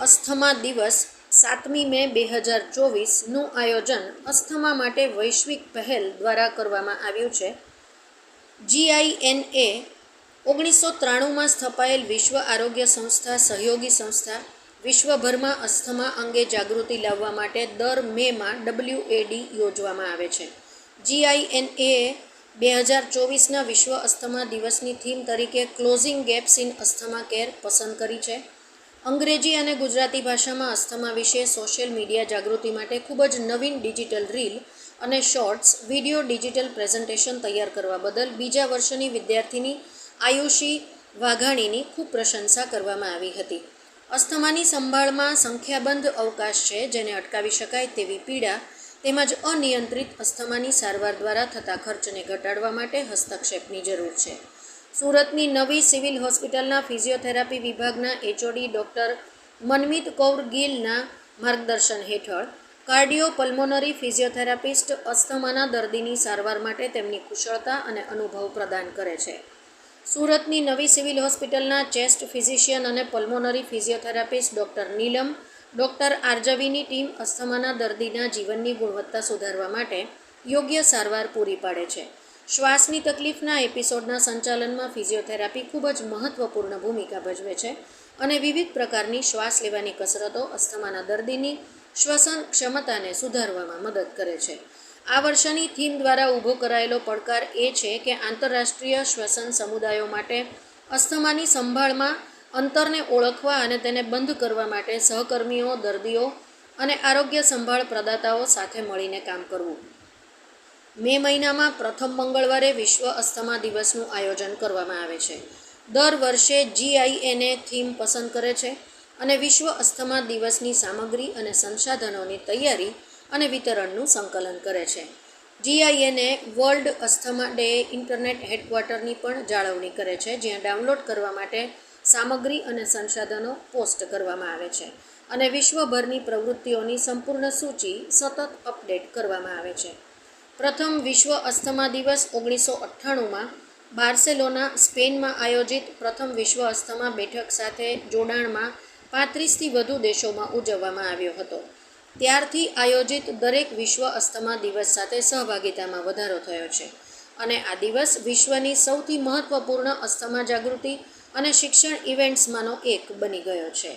Asthma દિવસ સાતમી મે બે હજાર ચોવીસનું આયોજન અસ્થમા માટે વૈશ્વિક પહેલ દ્વારા કરવામાં આવ્યું છે. જીઆઈએનએ ઓગણીસો ત્રાણુંમાં સ્થપાયેલ વિશ્વ આરોગ્ય સંસ્થા, સહયોગી સંસ્થા, વિશ્વભરમાં અસ્થમા અંગે જાગૃતિ લાવવા માટે દર મેમાં ડબલ્યુએડી યોજવામાં આવે છે. જીઆઈએનએ બે હજાર ચોવીસના વિશ્વ અસ્થમા દિવસની થીમ તરીકે closing gaps in asthma care પસંદ કરી છે. અંગ્રેજી અને ગુજરાતી ભાષામાં અસ્થમા વિશે સોશિયલ મીડિયા જાગૃતિ માટે ખૂબ જ નવીન ડિજિટલ રીલ અને શોર્ટ્સ, વીડિયો ડિજિટલ પ્રેઝન્ટેશન તૈયાર કરવા બદલ બીજા વર્ષની વિદ્યાર્થીની આયુષી વાઘાણીની ખૂબ પ્રશંસા કરવામાં આવી હતી. અસ્થમાની સંભાળમાં સંખ્યાબંધ અવકાશ છે જેને અટકાવી શકાય તેવી પીડા તેમજ અનિયંત્રિત અસ્થમાની સારવાર દ્વારા થતા ખર્ચને ઘટાડવા માટે હસ્તક્ષેપની જરૂર છે. સુરતની નવી સિવિલ હોસ્પિટલના ફિઝિયોથેરાપી વિભાગના એચઓડી ડૉક્ટર મનમિત કૌર ગિલના માર્ગદર્શન હેઠળ કાર્ડિયો પલ્મોનરી ફિઝિયોથેરાપિસ્ટ અસ્થમાના દર્દીની સારવાર માટે તેમની કુશળતા અને અનુભવ પ્રદાન કરે છે. સુરતની નવી સિવિલ હોસ્પિટલના ચેસ્ટ ફિઝિશિયન અને pulmonary physiotherapist doctor Neelam, doctor આરજવીની team અસ્થમાના દર્દીના જીવનની ગુણવત્તા સુધારવા માટે યોગ્ય સારવાર પૂરી પાડે છે. શ્વાસની તકલીફના એપિસોડના સંચાલનમાં ફિઝિયોથેરાપી ખૂબ જ મહત્ત્વપૂર્ણ ભૂમિકા ભજવે છે અને વિવિધ પ્રકારની શ્વાસ લેવાની કસરતો, અસ્થમાના દર્દીની શ્વસન ક્ષમતાને સુધારવામાં મદદ કરે છે. આ વર્ષની થીમ દ્વારા ઊભો કરાયેલો પડકાર એ છે કે આંતરરાષ્ટ્રીય શ્વસન સમુદાયો માટે અસ્થમાની સંભાળમાં અંતરને ઓળખવા અને તેને બંધ કરવા માટે સહકર્મીઓ, દર્દીઓ અને આરોગ્ય સંભાળ પ્રદાતાઓ સાથે મળીને કામ કરવું. મે મહિનામાં પ્રથમ મંગળવારે વિશ્વ અસ્થમા દિવસનું આયોજન કરવામાં આવે છે. દર વર્ષે જીઆઈએનએ થીમ પસંદ કરે છે અને વિશ્વ અસ્થમા દિવસની સામગ્રી અને સંસાધનોની તૈયારી અને વિતરણનું સંકલન કરે છે. GINA world asthma day internet હેડક્વાર્ટરની પણ જાળવણી કરે છે, જ્યાં ડાઉનલોડ કરવા માટે સામગ્રી અને સંસાધનો પોસ્ટ કરવામાં આવે છે અને વિશ્વભરની પ્રવૃત્તિઓની સંપૂર્ણ સૂચિ સતત અપડેટ કરવામાં આવે છે. પ્રથમ વિશ્વ અસ્થમા દિવસ ઓગણીસો અઠ્ઠાણુંમાં બાર્સેલોના સ્પેનમાં આયોજિત પ્રથમ વિશ્વ અસ્થમા બેઠક સાથે જોડાણમાં પાંત્રીસથી વધુ દેશોમાં ઉજવવામાં આવ્યો હતો. ત્યારથી આયોજિત દરેક વિશ્વ અસ્થમા દિવસ સાથે સહભાગિતામાં વધારો થયો છે અને આ દિવસ વિશ્વની સૌથી મહત્ત્વપૂર્ણ અસ્થમા જાગૃતિ અને શિક્ષણ ઇવેન્ટ્સમાંનો એક બની ગયો છે.